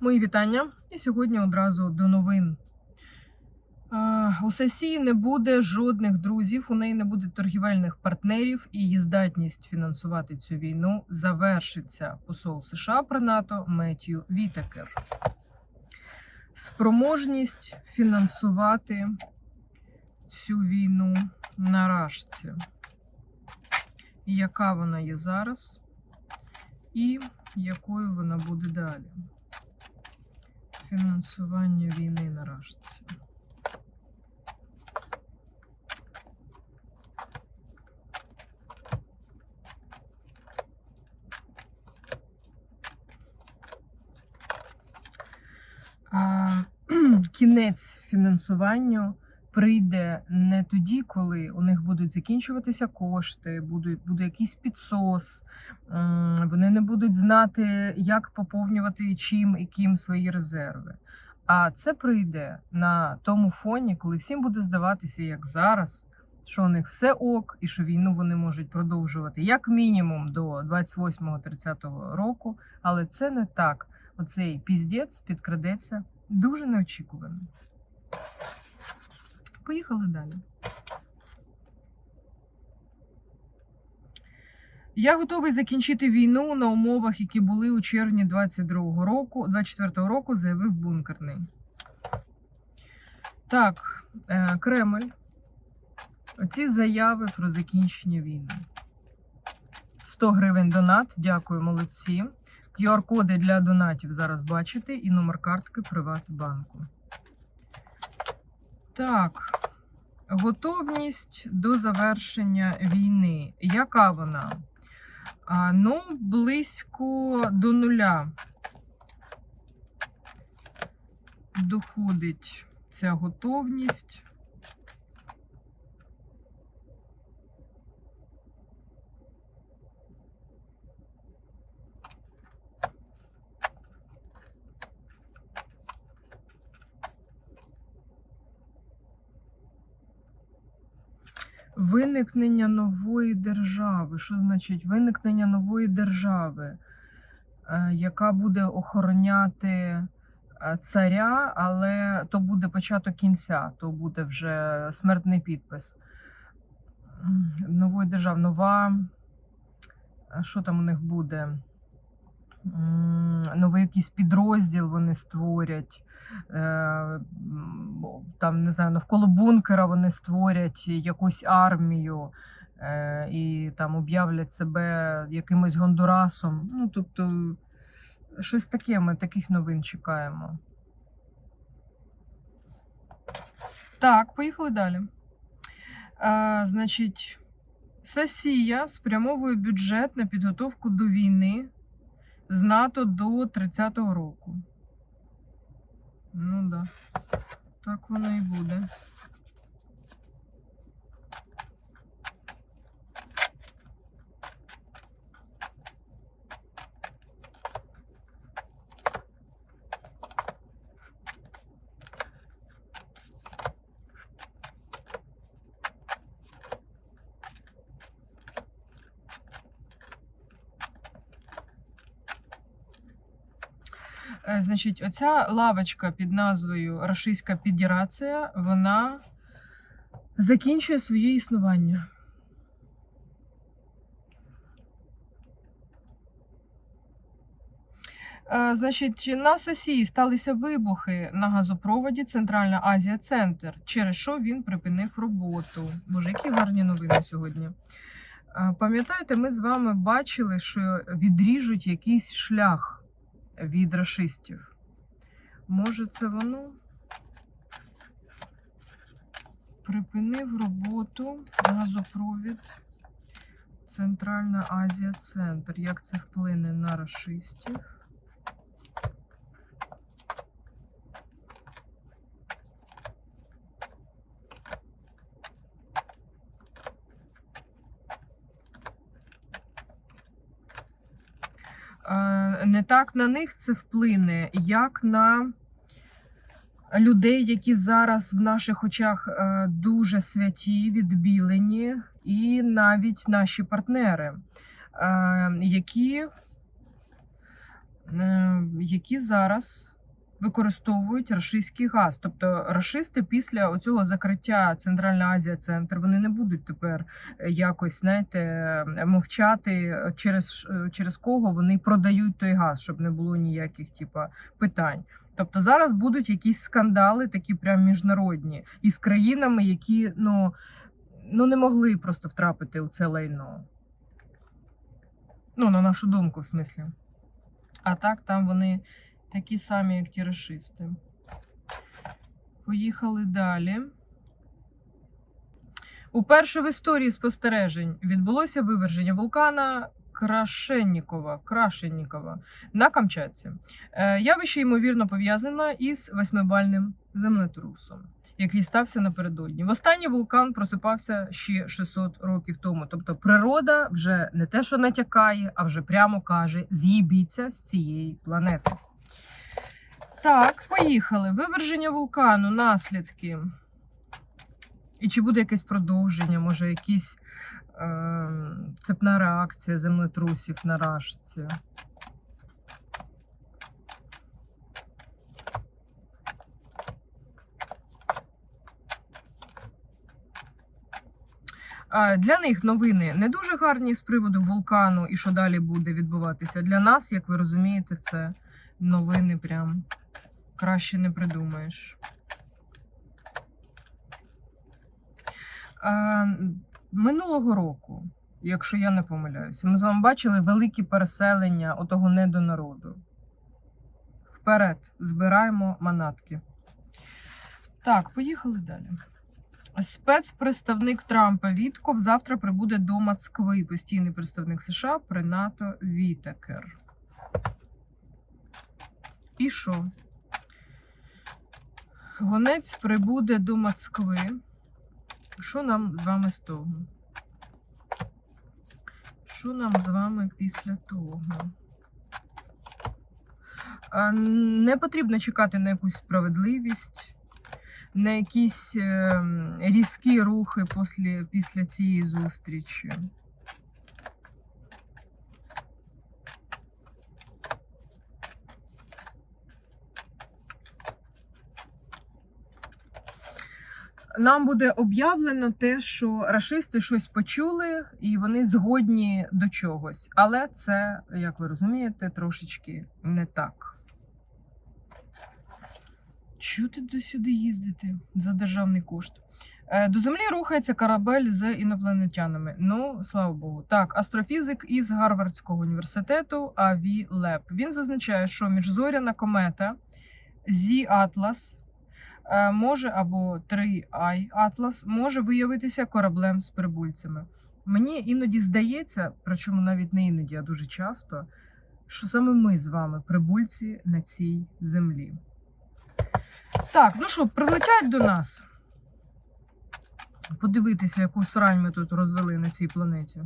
Мої вітання. І сьогодні одразу до новин. У сесії не буде жодних друзів, у неї не буде торгівельних партнерів, і її здатність фінансувати цю війну завершиться посол США при НАТО Меттью Вітекер. Спроможність фінансувати цю війну на рашці. Яка вона є зараз, і якою вона буде далі? Фінансування війни на рашці. Кінець фінансуванню прийде не тоді, коли у них будуть закінчуватися кошти, буде, буде якийсь підсос, вони не будуть знати, як поповнювати чим і ким свої резерви. А це прийде на тому фоні, коли всім буде здаватися, як зараз, що у них все ок, і що війну вони можуть продовжувати як мінімум до 28-30 року. Але це не так. Оцей піздець підкрадеться дуже неочікувано. Поїхали далі. Я готовий закінчити війну на умовах, які були у червні 22 року, 24 року, заявив бункерний. Так, е, Кремль. Оці заяви про закінчення війни. 100 гривень донат. Дякую, молодці. QR-коди для донатів зараз бачите і номер картки Приватбанку. Так, готовність до завершення війни. Яка вона? Ну, близько до нуля доходить ця готовність. Виникнення нової держави. Що значить виникнення нової держави, е, яка буде охороняти е, царя, але то буде початок кінця, то буде вже смертний підпис. Нової держави, нова. а Що там у них буде? Новий якийсь підрозділ вони створять. Е, Там, не знаю, навколо бункера вони створять якусь армію е, і там об'являть себе якимось Гондурасом. Ну, тобто, щось таке ми таких новин чекаємо. Так, поїхали далі. Е, значить, Сесія спрямовує бюджет на підготовку до війни з НАТО до 30-го року. Ну да. Так воно і буде. Значить, оця лавочка під назвою Рашистська Федерація, вона закінчує своє існування. Е, Значить, на сесії сталися вибухи на газопроводі Центральна Азія Центр, через що він припинив роботу. Боже, які гарні новини сьогодні. Е, Пам'ятаєте, ми з вами бачили, що відріжуть якийсь шлях від рашистів. Може, це воно? Припинив роботу газопровід Центральна Азія Центр. Як це вплине на рашистів? Е, не так на них це вплине, як на людей, які зараз в наших очах е, дуже святі, відбілені, і навіть наші партнери, е, які е, які зараз використовують рашистський газ. Тобто рашисти після цього закриття Центральна Азія Центр вони не будуть тепер е, якось знаєте, е, мовчати е, через, через кого вони продають той газ, щоб не було ніяких типа питань. Тобто зараз будуть якісь скандали, такі прям міжнародні, із країнами, які ну, ну не могли просто втрапити у це лайно. Ну, на нашу думку, в смислі. А так там вони такі самі, як ті рашисти. Поїхали далі. Уперше в історії спостережень відбулося виверження вулкана Крашеннікова, Крашеннікова на Камчатці. Е, Явище, ймовірно, пов'язане із восьмибальним землетрусом, який стався напередодні. Востаннє вулкан просипався ще 600 років тому. Тобто природа вже не те, що натякає, а вже прямо каже: з'їбіться з цієї планети. Так, поїхали. Виверження вулкану, наслідки. І чи буде якесь продовження, може, якісь е, цепна реакція землетрусів на рашці? Для них новини не дуже гарні з приводу вулкану і що далі буде відбуватися. Для нас, як ви розумієте, це новини прям краще не придумаєш. Минулого року, якщо я не помиляюся, ми з вами бачили великі переселення отого недонароду. Вперед, збираємо манатки. Так, поїхали далі. Спецпредставник Трампа Вітков завтра прибуде до Москви. Постійний представник США при НАТО Вітекер. І що? Гонець прибуде до Москви. Що нам з вами з того? Що нам з вами після того? Не потрібно чекати на якусь справедливість, на якісь ем, різкі рухи після, після цієї зустрічі. Нам буде об'явлено те, що рашисти щось почули і вони згодні до чогось. Але це, як ви розумієте, трошечки не так. Чого ти до сюди їздити за державний кошт? Е, До землі рухається корабель з інопланетянами. Ну, слава Богу. Так, астрофізик із Гарвардського університету Аві Леп. Він зазначає, що міжзоряна комета Зі Атлас може або 3i Атлас може виявитися кораблем з прибульцями. Мені іноді здається, причому навіть не іноді, а дуже часто, що саме ми з вами прибульці на цій землі. Так, ну що, прилетять до нас. Подивитися, яку срань ми тут розвели на цій планеті.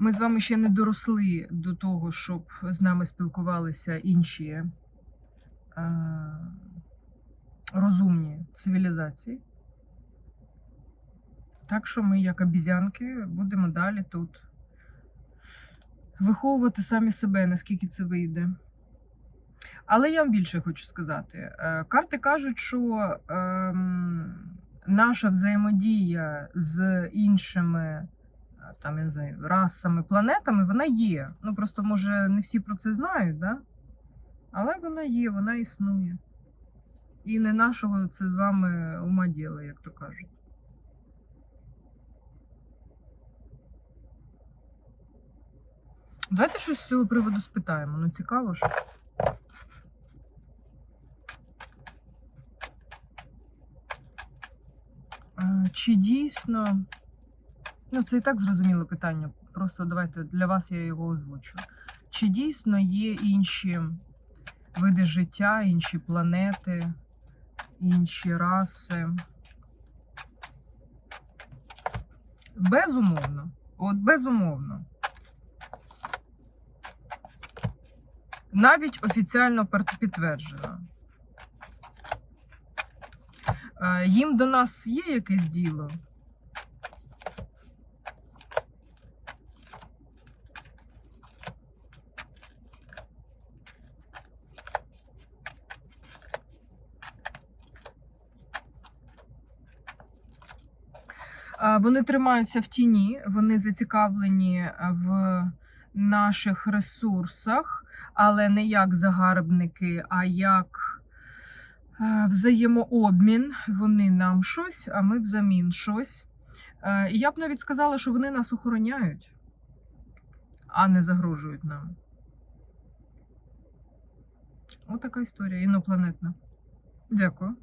Ми з вами ще не доросли до того, щоб з нами спілкувалися інші е, розумні цивілізації. Так що ми, як обізянки, будемо далі тут виховувати самі себе, наскільки це вийде. Але я вам більше хочу сказати. Е, Карти кажуть, що ем, наша взаємодія з іншими там, я не знаю, расами, планетами, вона є. Ну просто, може, не всі про це знають, да? але вона є, вона існує. І не нашого це з вами ума діло, як то кажуть. Давайте щось з цього приводу спитаємо. Ну, цікаво ж. Чи дійсно. Ну, це і так зрозуміле питання. Просто давайте для вас я його озвучу. Чи дійсно є інші види життя, інші планети, інші раси, Безумовно. От безумовно. Навіть офіціально підтверджено. Е, Їм до нас є якесь діло? Вони тримаються в тіні, вони зацікавлені е, в наших ресурсах, але не як загарбники, а як е, взаємообмін. Вони нам щось, а ми взамін щось. Е, І я б навіть сказала, що вони нас охороняють, а не загрожують нам. Отака історія інопланетна. Дякую.